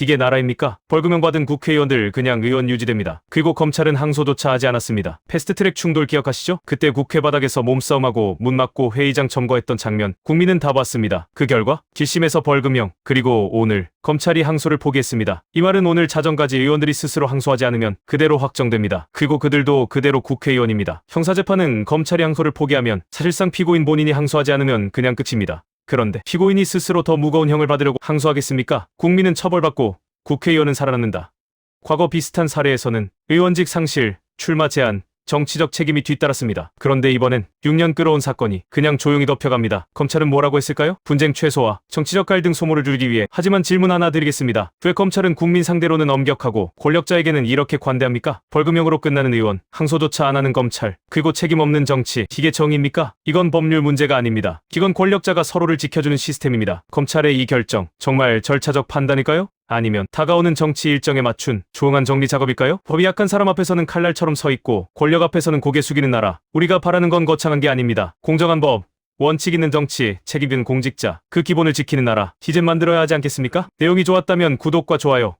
이게 나라입니까? 벌금형 받은 국회의원들 그냥 의원 유지됩니다. 그리고 검찰은 항소조차 하지 않았습니다. 패스트트랙 충돌 기억하시죠? 그때 국회 바닥에서 몸싸움하고 문 막고 회의장 점거했던 장면 국민은 다 봤습니다. 그 결과 뒷심에서 벌금형 그리고 오늘 검찰이 항소를 포기했습니다. 이 말은 오늘 자정까지 의원들이 스스로 항소하지 않으면 그대로 확정됩니다. 그리고 그들도 그대로 국회의원입니다. 형사재판은 검찰이 항소를 포기하면 사실상 피고인 본인이 항소하지 않으면 그냥 끝입니다. 그런데 피고인이 스스로 더 무거운 형을 받으려고 항소하겠습니까? 국민은 처벌받고 국회의원은 살아남는다. 과거 비슷한 사례에서는 의원직 상실, 출마 제한, 정치적 책임이 뒤따랐습니다. 그런데 이번엔 6년 끌어온 사건이 그냥 조용히 덮여갑니다. 검찰은 뭐라고 했을까요? 분쟁 최소화, 정치적 갈등 소모를 줄이기 위해 하지만 질문 하나 드리겠습니다. 왜 검찰은 국민 상대로는 엄격하고 권력자에게는 이렇게 관대합니까? 벌금형으로 끝나는 의원, 항소조차 안 하는 검찰, 그리고 책임 없는 정치, 이게 정의입니까? 이건 법률 문제가 아닙니다. 이건 권력자가 서로를 지켜주는 시스템입니다. 검찰의 이 결정, 정말 절차적 판단일까요? 아니면 다가오는 정치 일정에 맞춘 조용한 정리 작업일까요? 법이 약한 사람 앞에서는 칼날처럼 서 있고 권력 앞에서는 고개 숙이는 나라. 우리가 바라는 건 거창한 게 아닙니다. 공정한 법, 원칙 있는 정치, 책임 있는 공직자, 그 기본을 지키는 나라. 이젠 만들어야 하지 않겠습니까? 내용이 좋았다면 구독과 좋아요,